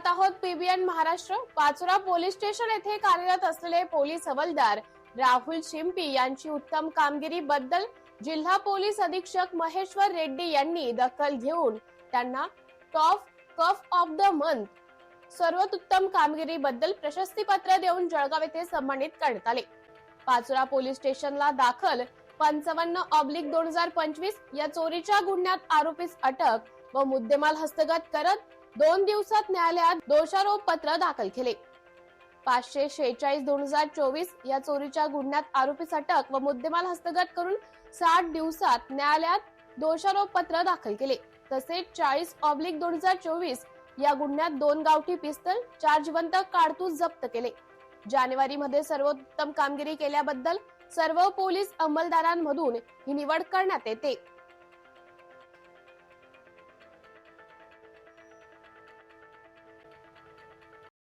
पाहत आहोत PBN Maharashtra Pachora police station येथे कार्यरत असलेले पोलीस हवालदार राहुल शिंपी यांची उत्तम कामगिरी बद्दल जिल्हा पोलीस अधीक्षक महेश्वर रेड्डी यांनी दखल घेऊन त्यांना top cop of the month सर्वोत्तम कामगिरी बद्दल प्रशस्ती पत्र देऊन जळगाव येथे सन्मानित करण्यात आले. पाचोरा पोलीस स्टेशनला दाखल पंचावन्न ऑब्लिक दोन हजार पंचवीस या चोरीच्या गुन्ह्यात आरोपीस अटक व मुद्देमाल हस्तगत करत दोन दिवसात न्यायालयात दोषारोप पत्र दाखल केले. पाचशे शेहेचाळीस दोन हजार चोवीस या चोरीच्या गुन्ह्यात आरोपीस अटक व मुद्देमाल हस्तगत करून साठ दिवसात न्यायालयात दोषारोप पत्र दाखल केले. तसेच चाळीस ऑब्लिक दोन हजार चोवीस या गुन्ह्यात दोन गावठी पिस्तल चार जिवंत कारतूस जप्त केले. जानेवारी मध्ये सर्वोत्तम कामगिरी केल्याबद्दल सर्व पोलीस अंमलदारांमधून ही निवड करण्यात येते.